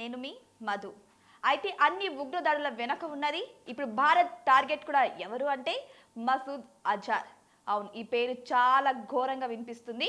నేను మీ మధు. అయితే అన్ని ఉగ్రదాడుల వెనక ఉన్నది ఇప్పుడు భారత్ టార్గెట్ కూడా ఎవరు అంటే మసూద్ అజార్. అవును ఈ పేరు చాలా ఘోరంగా వినిపిస్తుంది.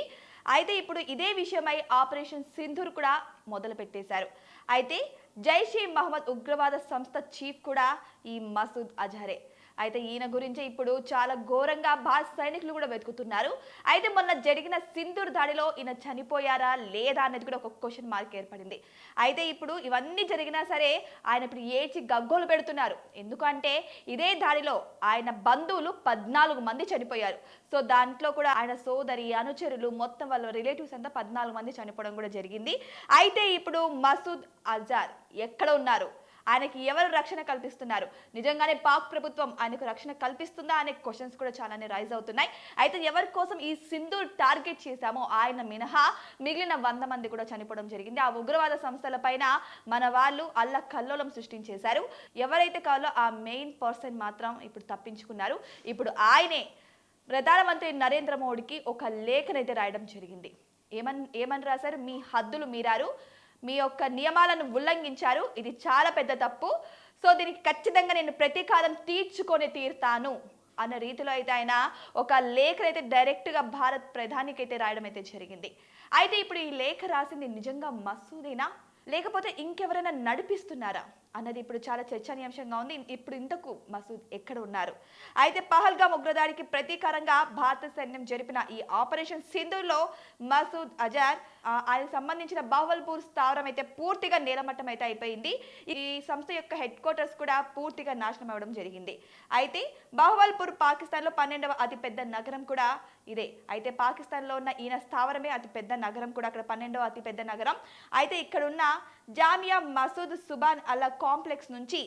అయితే ఇప్పుడు ఇదే విషయమై ఆపరేషన్ సింధూర్ కూడా మొదలు పెట్టేశారు అయితే జైషే మహమ్మద్ ఉగ్రవాద సంస్థ చీఫ్ కూడా ఈ మసూద్ అజారే. అయితే ఈయన గురించి ఇప్పుడు చాలా ఘోరంగా భారత సైనికులు కూడా వెతుకుతున్నారు. అయితే మొన్న జరిగిన సింధూర్ దాడిలో ఈయన చనిపోయారా లేదా అనేది కూడా ఒక క్వశ్చన్ మార్క్ ఏర్పడింది. అయితే ఇప్పుడు ఇవన్నీ జరిగినా సరే ఆయన ఇప్పుడు ఏడ్చి గగ్గోలు పెడుతున్నారు. ఎందుకంటే ఇదే దాడిలో ఆయన బంధువులు పద్నాలుగు మంది చనిపోయారు. సో దాంట్లో కూడా ఆయన సోదరి అనుచరులు మొత్తం వాళ్ళ రిలేటివ్స్ అంతా పద్నాలుగు మంది చనిపోవడం కూడా జరిగింది. అయితే ఇప్పుడు మసూద్ అజార్ ఎక్కడ ఉన్నారు? ఆయనకి ఎవరు రక్షణ కల్పిస్తున్నారు? నిజంగానే పాక్ ప్రభుత్వం ఆయనకు రక్షణ కల్పిస్తుందా అనే క్వశ్చన్స్ కూడా చాలానే రైజ్ అవుతున్నాయి. అయితే ఎవరి కోసం ఈ సింధు టార్గెట్ చేశామో ఆయన మినహా మిగిలిన వంద మంది కూడా చనిపోవడం జరిగింది. ఆ ఉగ్రవాద సంస్థల పైన మన వాళ్ళు అల్ల కల్లోలం సృష్టించేశారు. ఎవరైతే కావాలో ఆ మెయిన్ పర్సన్ మాత్రం ఇప్పుడు తప్పించుకున్నారు. ఇప్పుడు ఆయనే ప్రధానమంత్రి నరేంద్ర మోడీకి ఒక లేఖనైతే రాయడం జరిగింది. ఏమన్ ఏమని రాశారు? మీ హద్దులు మీరారు. మీ యొక్క నియమాలను ఉల్లంఘించారు. ఇది చాలా పెద్ద తప్పు. సో దీనికి ఖచ్చితంగా నేను ప్రతీకారం తీర్చుకొని తీరుతాను అన్న రీతిలో అయితే ఆయన ఒక లేఖనైతే అయితే డైరెక్ట్గా భారత్ ప్రధానికి అయితే రాయడం అయితే జరిగింది. అయితే ఇప్పుడు ఈ లేఖ రాసింది నిజంగా మసూదేనా? లేకపోతే ఇంకెవరైనా నడిపిస్తున్నారా? అన్నది ఇప్పుడు చాలా చర్చనీయాంశంగా ఉంది. ఇప్పుడు ఇంతకు మసూద్ ఎక్కడ ఉన్నారు? అయితే పహల్గా ఉగ్రదాడికి ప్రతీకారంగా భారత సైన్యం జరిపిన ఈ ఆపరేషన్ సింధులో మసూద్ అజార్ ఆయన ఆయనకు సంబంధించిన బాహువల్పూర్ స్థావరం అయితే పూర్తిగా నేలమట్టం అయితే అయిపోయింది. ఈ సంస్థ యొక్క హెడ్ క్వార్టర్స్ కూడా పూర్తిగా నాశనం అవ్వడం జరిగింది. అయితే బాహువల్పూర్ పాకిస్తాన్లో పన్నెండవ అతిపెద్ద నగరం కూడా ఇదే. అయితే పాకిస్తాన్లో ఉన్న ఈయన స్థావరమే అతిపెద్ద నగరం కూడా. అక్కడ పన్నెండవ అతిపెద్ద నగరం. అయితే ఇక్కడ ఉన్న జామియా మసూద్ సుబాన్ అల్లా కాంప్లెక్స్ నుంచి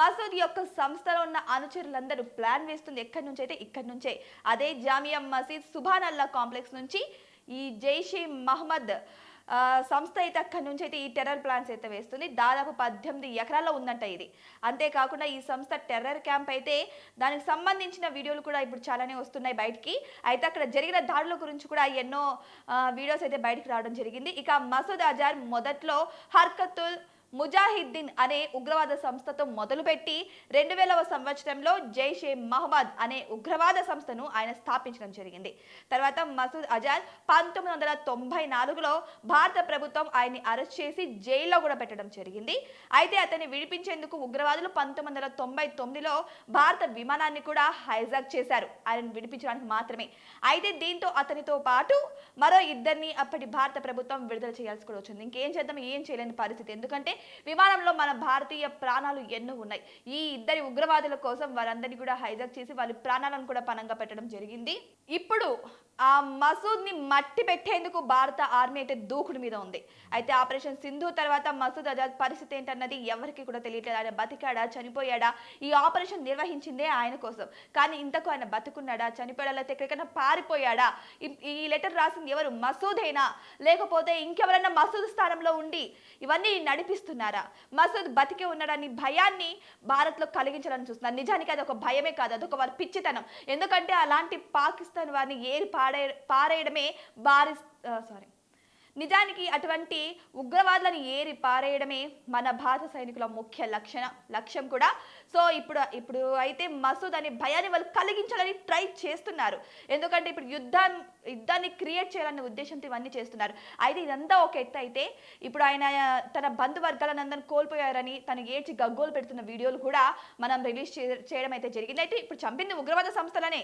మసూద్ యొక్క సంస్థలో ఉన్న అనుచరులందరూ ప్లాన్ వేస్తుంది ఎక్కడి నుంచి అయితే ఇక్కడి నుంచే. అదే జామియా మసీద్ సుభాన్ అల్లా కాంప్లెక్స్ నుంచి ఈ జైషే మహమ్మద్ సంస్థ అయితే అక్కడి నుంచి అయితే ఈ టెర్రర్ ప్లాన్స్ అయితే వేస్తుంది. దాదాపు పద్దెనిమిది ఎకరాల్లో ఉందంట ఇది. అంతేకాకుండా ఈ సంస్థ టెర్రర్ క్యాంప్ అయితే దానికి సంబంధించిన వీడియోలు కూడా ఇప్పుడు చాలానే వస్తున్నాయి బయటికి. అయితే అక్కడ జరిగిన దాడుల గురించి కూడా ఎన్నో వీడియోస్ అయితే బయటికి రావడం జరిగింది. ఇక మసూద్ అజార్ మొదట్లో హర్కతుల్ ముజాహిద్దీన్ అనే ఉగ్రవాద సంస్థతో మొదలుపెట్టి రెండు వేలవ సంవత్సరంలో జైషే మహమ్మద్ అనే ఉగ్రవాద సంస్థను ఆయన స్థాపించడం జరిగింది. తర్వాత మసూద్ అజాద్ పంతొమ్మిది వందల తొంభై నాలుగులో భారత ప్రభుత్వం ఆయన్ని అరెస్ట్ చేసి జైల్లో కూడా పెట్టడం జరిగింది. అయితే అతన్ని విడిపించేందుకు ఉగ్రవాదులు పంతొమ్మిది వందల తొంభై తొమ్మిదిలో భారత విమానాన్ని కూడా హైజాక్ చేశారు. ఆయనను విడిపించడానికి మాత్రమే. అయితే దీంతో అతనితో పాటు మరో ఇద్దరిని అప్పటి భారత ప్రభుత్వం విడుదల చేయాల్సి కూడా వచ్చింది. ఇంకేం చేద్దాం ఏం చేయలేని పరిస్థితి. ఎందుకంటే విమానంలో మన భారతీయ ప్రాణాలు ఎన్నో ఉన్నాయి. ఈ ఇద్దరి ఉగ్రవాదుల కోసం వారందరినీ కూడా హైజాక్ చేసి వాళ్ళ ప్రాణాలను కూడా పనంగా పెట్టడం జరిగింది. ఇప్పుడు ఆ మసూద్ని మట్టి పెట్టేందుకు భారత ఆర్మీ అయితే దూకుడు మీద ఉంది. అయితే ఆపరేషన్ సింధు తర్వాత మసూద్ అజాద్ పరిస్థితి ఏంటన్నది ఎవరికి కూడా తెలియట్లేదు. ఆయన బతికాడా చనిపోయాడా? ఈ ఆపరేషన్ నిర్వహించిందే ఆయన కోసం. కానీ ఇంతకు ఆయన బతుకున్నాడా చనిపోయాడా లేకపోతే ఎక్కడికైనా పారిపోయాడా? ఈ- లెటర్ రాసింది ఎవరు? మసూదేనా? లేకపోతే ఇంకెవరైనా మసూద్ స్థానంలో ఉండి ఇవన్నీ నడిపిస్తున్నారు మసూద్ బతికే ఉన్నాడని భయాన్ని భారత్లో కలిగించాలని చూస్తున్నారు. నిజానికి అది ఒక భయమే కాదు అదొక వారి పిచ్చితనం. ఎందుకంటే అలాంటి పాకిస్తాన్ వారిని ఏరి పాడే పారేయడమే భారీ సారీ నిజానికి అటువంటి ఉగ్రవాదులను ఏరి పారేయడమే మన భారత సైనికుల ముఖ్య లక్షణ లక్ష్యం కూడా. సో ఇప్పుడు ఇప్పుడు అయితే మసూద్ అనే భయాన్ని వాళ్ళు కలిగించాలని ట్రై చేస్తున్నారు. ఎందుకంటే ఇప్పుడు యుద్ధం యుద్ధాన్ని క్రియేట్ చేయాలనే ఉద్దేశంతో ఇవన్నీ చేస్తున్నారు. అయితే ఇదంతా ఒక ఎత్తు అయితే ఇప్పుడు ఆయన తన బంధువర్గాలను కోల్పోయారని తను ఏడ్చి గగ్గోలు పెడుతున్న వీడియోలు కూడా మనం రిలీజ్ చేయడం అయితే జరిగింది. అయితే ఇప్పుడు చంపింది ఉగ్రవాద సంస్థలనే.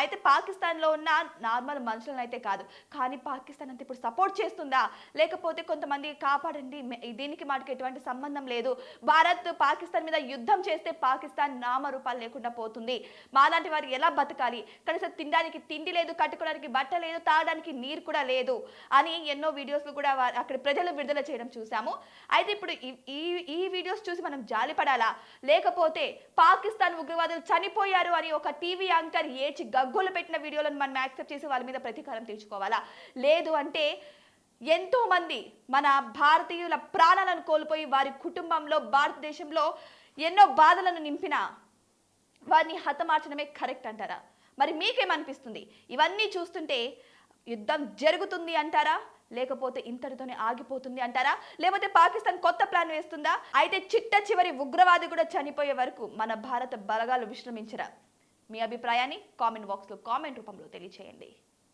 అయితే పాకిస్తాన్లో ఉన్న నార్మల్ మనుషులను అయితే కాదు. కానీ పాకిస్తాన్ అంతా ఇప్పుడు సపోర్ట్ చేస్తుందా? లేకపోతే కొంతమంది కాపాడండి దీనికి మాటకి ఎటువంటి సంబంధం లేదు. భారత్ పాకిస్తాన్ మీద యుద్ధం చేస్తే పాకిస్తాన్ నామరూపాలు లేకుండా పోతుంది. మాలాంటి వారు ఎలా బతకాలి? కనీసం తినడానికి తిండి లేదు కట్టుకోవడానికి బట్ట లేదు తాగడానికి నీరు కూడా లేదు అని ఎన్నో వీడియోస్లు కూడా అక్కడ ప్రజలు విడుదల చేయడం చూసాము. అయితే ఇప్పుడు ఈ- ఈ ఈ వీడియోస్ చూసి మనం జాలిపడాలా లేకపోతే పాకిస్తాన్ ఉగ్రవాదులు చనిపోయారు అని ఒక టీవీ యాంకర్ ఏచి గగ్గోలు పెట్టిన వీడియోలను మనం యాక్సెప్ట్ చేసి వాళ్ళ మీద ప్రతీకారం తీర్చుకోవాలా? లేదు అంటే ఎంతో మంది మన భారతీయుల ప్రాణాలను కోల్పోయి వారి కుటుంబంలో భారతదేశంలో ఎన్నో బాధలను నింపిన వారిని హతమార్చడమే కరెక్ట్ అంటారా? మరి మీకేమనిపిస్తుంది? ఇవన్నీ చూస్తుంటే యుద్ధం జరుగుతుంది అంటారా? లేకపోతే ఇంతటితోనే ఆగిపోతుంది అంటారా? లేకపోతే పాకిస్తాన్ కొత్త ప్లాన్ వేస్తుందా? అయితే చిట్ట చివరి ఉగ్రవాది కూడా చనిపోయే వరకు మన భారత బలగాలు విశ్రమించరా? మీ అభిప్రాయాన్ని కామెంట్ బాక్స్లో కామెంట్ రూపంలో తెలియచేయండి.